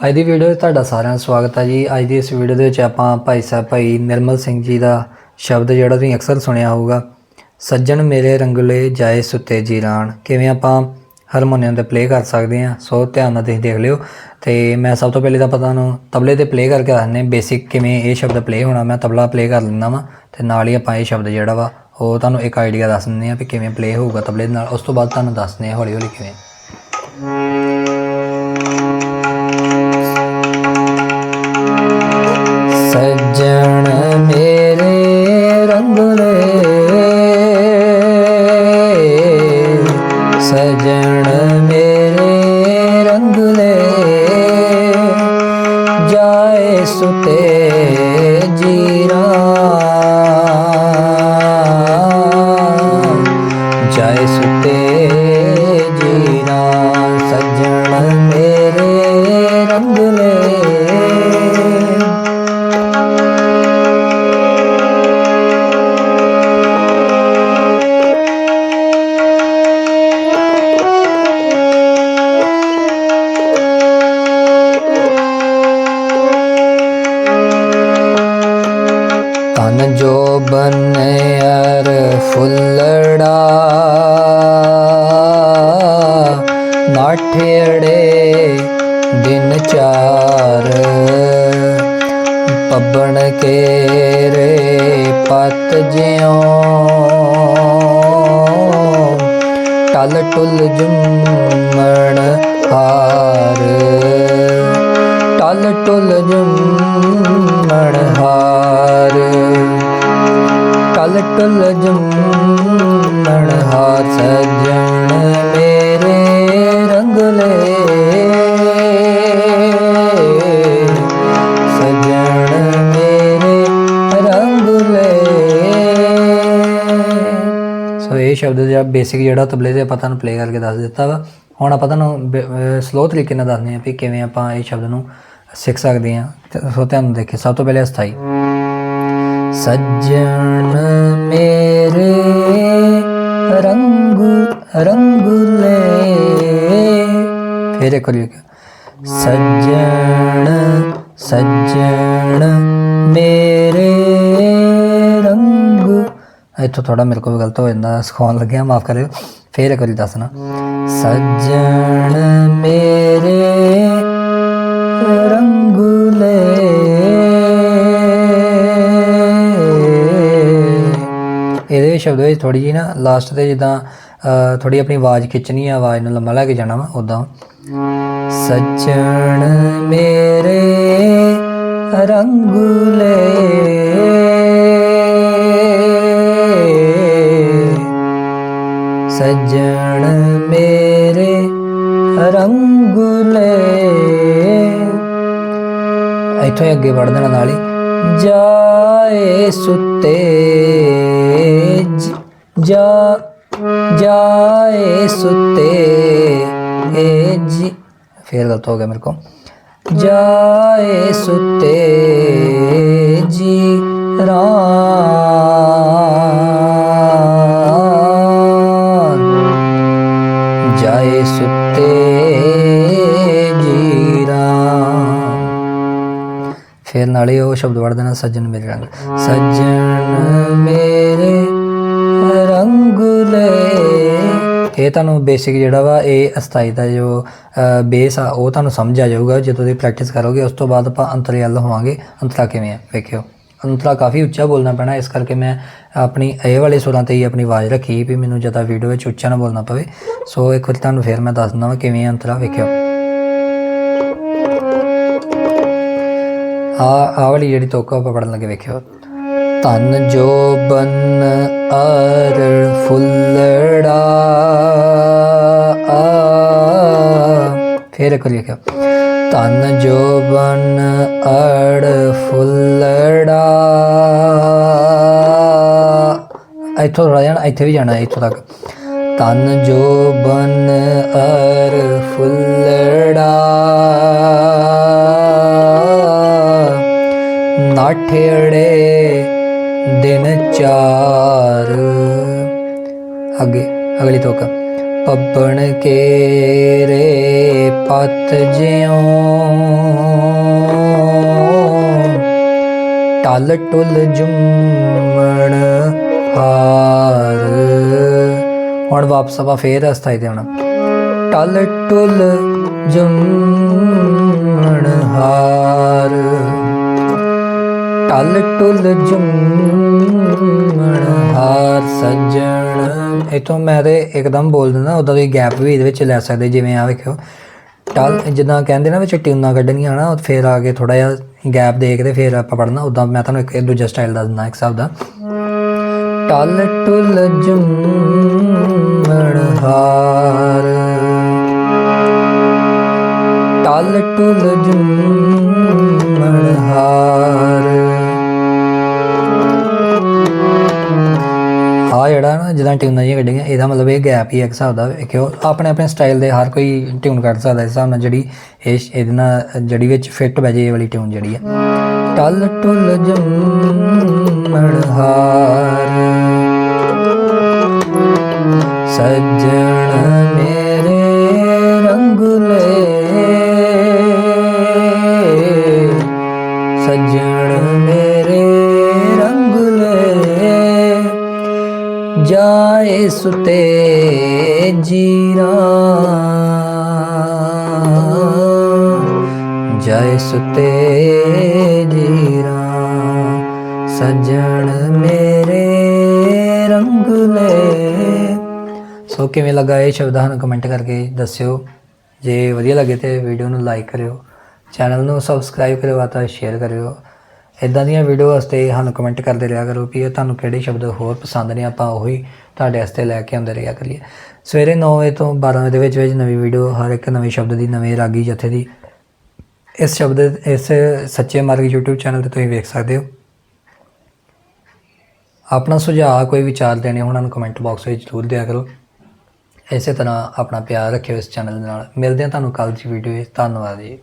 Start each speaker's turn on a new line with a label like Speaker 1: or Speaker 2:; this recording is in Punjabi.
Speaker 1: ਅੱਜ ਦੀ ਵੀਡੀਓ ਵਿੱਚ ਤੁਹਾਡਾ ਸਾਰਿਆਂ ਦਾ ਸਵਾਗਤ ਹੈ ਜੀ। ਅੱਜ ਦੀ ਇਸ ਵੀਡੀਓ ਦੇ ਵਿੱਚ ਆਪਾਂ ਭਾਈ ਸਾਹਿਬ, ਭਾਈ ਨਿਰਮਲ ਸਿੰਘ ਜੀ ਦਾ ਸ਼ਬਦ ਜਿਹੜਾ ਤੁਸੀਂ ਅਕਸਰ ਸੁਣਿਆ ਹੋਊਗਾ, ਸੱਜਣ ਮੇਰੇ ਰੰਗਲੇ ਜਾਏ ਸੁੱਤੇ ਜੀਰਾਨ। ਕਿਵੇਂ ਆਪਾਂ ਹਾਰਮੋਨੀਅਮ ਤੇ ਪਲੇ ਕਰ ਸਕਦੇ ਹਾਂ, ਸੋ ਧਿਆਨ ਨਾਲ ਤੁਸੀਂ ਦੇਖ ਲਿਓ। ਤੇ ਮੈਂ ਸਭ ਤੋਂ ਪਹਿਲੇ ਤਾਂ ਪਤਾ ਨੂੰ ਤਬਲੇ ਤੇ ਪਲੇ ਕਰਕੇ ਦੱਸਨੇ ਬੇਸਿਕ ਕਿਵੇਂ ਇਹ ਸ਼ਬਦ ਪਲੇ ਹੋਣਾ। ਮੈਂ ਤਬਲਾ ਪਲੇ ਕਰ ਲੈਂਦਾ ਵਾਂ ਤੇ ਨਾਲ ਹੀ ਆਪਾਂ ਇਹ ਸ਼ਬਦ ਜਿਹੜਾ ਵਾ, ਉਹ ਤੁਹਾਨੂੰ ਇੱਕ ਆਈਡੀਆ ਦੱਸ ਦਿੰਦੇ ਆ ਵੀ ਕਿਵੇਂ ਪਲੇ ਹੋਊਗਾ ਤਬਲੇ ਦੇ ਨਾਲ। ਉਸ ਤੋਂ ਬਾਅਦ ਤੁਹਾਨੂੰ ਦੱਸਦੇ ਆ ਹੌਲੀ ਹੌਲੀ ਕਿਵੇਂ। ਸੱਜਣ ਮੇਰੇ ਰੰਗਲੇ ਜਾਏ ਸੁਤੇ ਜੀਰਾ। ਜਾਏ ਸੁਤੇ ਜੀਰਾ ਸੱਜਣ ਮੇਰੇ ਰੰਗਲੇ ਬਨਿਆਰ ਫੁੱਲੜਾ। ਨਾਠੇੜੇ ਦਿਨ ਚਾਰ। ਪੱਬਣ ਕੇ ਰੇ ਪਤ ਜਿਉ। ਟਲ ਟੁਲ ਜੁਮਣ ਹਾਰ। ਟਲ ਟੁਲ ਜੁਮਣ ਹਾਰ। ਟਲ ਟੁਲ ਜੁਮਣ ਸਜਣ ਮੇਰੇ ਰੰਗਲੇ ਸਜਣ ਮੇਰੇ ਰੰਗਲੇ ਸੋ ਇਹ ਸ਼ਬਦ ਜਿਹੜਾ ਬੇਸਿਕ ਜਿਹੜਾ ਤਬਲੇ ਤੇ ਆਪਾਂ ਤੁਹਾਨੂੰ ਪਲੇ ਕਰਕੇ ਦੱਸ ਦਿੱਤਾ ਵਾ। ਹੁਣ ਆਪਾਂ ਤੁਹਾਨੂੰ ਸਲੋ ਤਰੀਕੇ ਨਾਲ ਦੱਸਦੇ ਹਾਂ ਵੀ ਕਿਵੇਂ ਆਪਾਂ ਇਹ ਸ਼ਬਦ ਨੂੰ ਸਿੱਖ ਸਕਦੇ ਹਾਂ। ਸੋ ਧਿਆਨ ਦੇਖੇ ਸਭ ਤੋਂ ਪਹਿਲੇ ਅਸਥਾਈ ਸੱਜਣ ਮੇਰੇ, ਰੰਗ ਰੰਗਲੇ ਫਿਰ ਇੱਕ ਵਾਰੀ ਸੱਜਣ ਸੱਜਣ ਮੇਰੇ, ਰੰਗ। ਇੱਥੋਂ ਥੋੜਾ ਮੇਰੇ ਕੋਲ ਗਲਤ ਹੋ ਜਾਂਦਾ, ਸਿਖਾਉਣ ਲੱਗਿਆ, ਮਾਫ ਕਰਿਓ। ਫਿਰ ਇੱਕ ਵਾਰੀ ਦੱਸਣਾ। ਸੱਜਣ ਸ਼ਬਦ ਵਿੱਚ ਥੋੜੀ ਜੀ ਨਾ ਲਾਸਟ ਤੇ ਜਿੱਦਾਂ ਥੋੜੀ ਆਪਣੀ ਆਵਾਜ਼ ਖਿੱਚਣੀ ਆ, ਆਵਾਜ਼ ਨੂੰ ਲੰਮਾ ਲੈ ਕੇ ਜਾਣਾ ਵਾ ਉਦਾਂ ਸੱਜਣ ਮੇਰੇ ਰੰਗਲੇ ਸੱਜਣ ਮੇਰੇ ਰੰਗਲੇ ਇੱਥੋਂ ਹੀ ਅੱਗੇ ਵੜ ਦੇਣਾ ਨਾਲ ਹੀ। ਜਾਏ ਸੁੱਤੇ ਜ- ਜਾ ਜਾਏ ਸੁੱਤੇ ਏ ਜੀ। ਫੇਰ ਗਲਤ ਹੋ ਗਿਆ ਮੇਰੇ ਕੋ। ਜਾਏ ਸੁੱਤੇ ਜੀ ਰਾਂ ਜਾਏ ਸੁੱਤੇ ਫਿਰ ਨਾਲੇ ਉਹ ਸ਼ਬਦ ਵੜ ਦੇਣਾ ਸੱਜਣ ਮੇਰੇ ਰੰਗ। ਸੱਜਣ ਮੇਰੇ ਰੰਗਲੇ ਇਹ ਤੁਹਾਨੂੰ ਬੇਸਿਕ ਜਿਹੜਾ ਵਾ, ਇਹ ਅਸਥਾਈ ਦਾ ਜੋ ਬੇਸ ਆ, ਉਹ ਤੁਹਾਨੂੰ ਸਮਝ ਆ ਜਾਊਗਾ। ਜਦੋਂ ਤੁਸੀਂ ਪ੍ਰੈਕਟਿਸ ਕਰੋਗੇ, ਉਸ ਤੋਂ ਬਾਅਦ ਆਪਾਂ ਅੰਤਰੇ ਵੱਲ ਹੋਵਾਂਗੇ। ਅੰਤਰਾ ਕਿਵੇਂ ਆ? ਵੇਖਿਓ। ਅੰਤਰਾ ਕਾਫੀ ਉੱਚਾ ਬੋਲਣਾ ਪੈਣਾ। ਇਸ ਕਰਕੇ ਮੈਂ ਆਪਣੀ ਇਹ ਵਾਲੇ ਸੁਰਾਂ ਤੇ ਹੀ ਆਪਣੀ ਆਵਾਜ਼ ਰੱਖੀ ਵੀ ਮੈਨੂੰ ਜ਼ਿਆਦਾ ਵੀਡੀਓ ਵਿੱਚ ਉੱਚਾ ਨਾ ਬੋਲਣਾ ਪਵੇ। ਸੋ ਇੱਕ ਵਾਰੀ ਤੁਹਾਨੂੰ ਫੇਰ ਮੈਂ ਦੱਸ ਦਿੰਦਾ ਵਾ ਕਿਵੇਂ ਅੰਤਰਾ ਵੇਖਿਓ। ਆ ਆ ਵਾਲੀ ਜਿਹੜੀ ਤੋਕਾ ਆਪਾਂ ਪੜਨ ਲੱਗੇ ਵੇਖਿਓ ਤਨ ਜੋ ਬਨ ਅਰ ਫੁੱਲੜਾ ਆ ਫੇਰ ਇੱਕ ਲਿਖਿਓ ਤਨ ਜੋ ਬਨ ਅੜ ਫੁੱਲੜਾ ਇੱਥੋਂ ਥੋੜਾ ਜਾਣਾ ਇੱਥੇ ਵੀ ਜਾਣਾ ਇੱਥੋਂ ਤੱਕ ਤਨ ਜੋ ਬਨ ਅਰ ਫੁੱਲੜਾ ਠੇੜੇ ਦਿਨ ਚਾਰ। ਅੱਗੇ, ਅਗਲੀ ਤੋਕ। ਪੱਪਣ ਕੇ ਪਤ ਜਿਉ। ਟਲ ਟੁਲ ਜੁਮਣ ਹਾਰ। ਹੁਣ ਵਾਪਸ ਆਪਾਂ ਫੇਰ ਅਸਥਾਈ ਤੇ ਆਉਣਾ। ਟਲ ਟੁਲ ਜੁਮ ਟਲ ਟੁਲ ਜੁਮਣ, ਹਾਰ ਸੱਜਣ। ਇਤੋਂ ਮੈਂ ਤੇ ਇੱਕਦਮ ਬੋਲ ਦਿੰਦਾ ਉਦਾਂ ਦੀ ਗੈਪ ਵੀ ਇਹਦੇ ਵਿੱਚ ਲੈ ਸਕਦੇ, ਜਿਵੇਂ ਆ ਵੇਖਿਓ। ਟਲ ਜਿੱਦਾਂ ਕਹਿੰਦੇ ਨਾ ਵਿੱਚ ਟਿਊਨਾਂ ਕੱਢਣੀਆਂ ਨਾ, ਫਿਰ ਆ ਕੇ ਥੋੜਾ ਜਿਹਾ ਗੈਪ ਦੇ ਕੇ ਤੇ ਫਿਰ ਆਪਾਂ ਪੜਨਾ ਉਦਾਂ ਮੈਂ ਤੁਹਾਨੂੰ ਇੱਕ ਦੂਜਾ ਸਟਾਈਲ ਦੱਸ ਦਿੰਦਾ ਇੱਕ ਹਿਸਾਬ ਦਾ। ਟਲ ਟੁਲ ਜੁਮਣ, ਹਾਰ। ਟਲ ਟੁਲ ਜੁਮਣ ਜਿਹੜਾ ਟਿਊਨਾਂ ਜਿਹੀਆਂ ਕੱਢੀਆਂ ਇਹਦਾ ਮਤਲਬ ਇਹ ਗੈਪ ਹੀ ਹੈ ਇੱਕ ਹਿਸਾਬ ਦਾ ਕਿਉਂ ਆਪਣੇ ਆਪਣੇ ਸਟਾਈਲ ਦੇ ਹਰ ਕੋਈ ਟਿਊਨ ਕੱਢ ਸਕਦਾ ਇਸ ਹਿਸਾਬ ਨਾਲ ਜਿਹੜੀ ਇਹ ਇਹਦੇ ਨਾਲ ਜਿਹੜੀ ਵਿੱਚ ਫਿੱਟ ਬਹਿ ਜੇ ਇਹ ਵਾਲੀ ਟਿਊਨ ਜਿਹੜੀ ਹੈ ਟਲ ਟੁਲ ਜੰਮਣ ਹਾਰ ਸੱਜਣ ਜਾਏ ਸੁਤੇ ਜੀਰਾ। ਜਾਏ ਸੁਤੇ ਜੀਰਾ, ਸੱਜਣ ਮੇਰੇ ਰੰਗਲੇ ਸੋ ਕਿਵੇਂ ਲੱਗਾ ਇਹ ਸ਼ਬਦ ਸਾਨੂੰ ਕਮੈਂਟ ਕਰਕੇ ਦੱਸਿਓ। ਜੇ ਵਧੀਆ ਲੱਗੇ ਤੇ ਵੀਡੀਓ ਨੂੰ ਲਾਈਕ ਕਰਿਓ। ਚੈਨਲ ਨੂੰ ਸਬਸਕ੍ਰਾਈਬ ਕਰਿਓ ਅਤੇ ਸ਼ੇਅਰ ਕਰਿਓ। ਇਦਾਂ ਦੀਆਂ ਵੀਡੀਓ ਵਾਸਤੇ ਸਾਨੂੰ ਕਮੈਂਟ ਕਰਦੇ ਰਿਹਾ ਕਰੋ ਕਿ ਇਹ ਤੁਹਾਨੂੰ ਕਿਹੜੇ ਸ਼ਬਦ ਹੋਰ ਪਸੰਦ ਨੇ, ਆਪਾਂ ਉਹੀ ਤੁਹਾਡੇ ਵਾਸਤੇ ਲੈ ਕੇ ਆਉਂਦੇ ਰਿਹਾ ਕਰੀਏ। ਸਵੇਰੇ 9 ਵਜੇ ਤੋਂ 12 ਵਜੇ ਦੇ ਵਿੱਚ ਵਿੱਚ ਨਵੀਂ ਵੀਡੀਓ ਹਰ ਇੱਕ ਨਵੇਂ ਸ਼ਬਦ ਦੀ, ਨਵੇਂ ਰਾਗੀ ਜਥੇ ਦੀ। ਇਸ ਸ਼ਬਦ, ਇਸ ਸੱਚੇ ਮਾਰਗ YouTube ਚੈਨਲ ਤੇ ਤੁਸੀਂ ਵੇਖ ਸਕਦੇ ਹੋ। ਆਪਣਾ ਸੁਝਾਅ, ਕੋਈ ਵਿਚਾਰ ਦੇਣੇ ਉਹਨਾਂ ਨੂੰ ਕਮੈਂਟ ਬਾਕਸ ਵਿੱਚ ਜ਼ਰੂਰ ਦਿਆ ਕਰੋ। ਇਸੇ ਤਰ੍ਹਾਂ ਆਪਣਾ ਪਿਆਰ ਰੱਖਿਓ ਇਸ ਚੈਨਲ ਦੇ ਨਾਲ। ਮਿਲਦੇ ਹਾਂ ਤੁਹਾਨੂੰ ਕੱਲ੍ਹ ਦੀ ਵੀਡੀਓ ਵਿੱਚ। ਧੰਨਵਾਦ ਜੀ।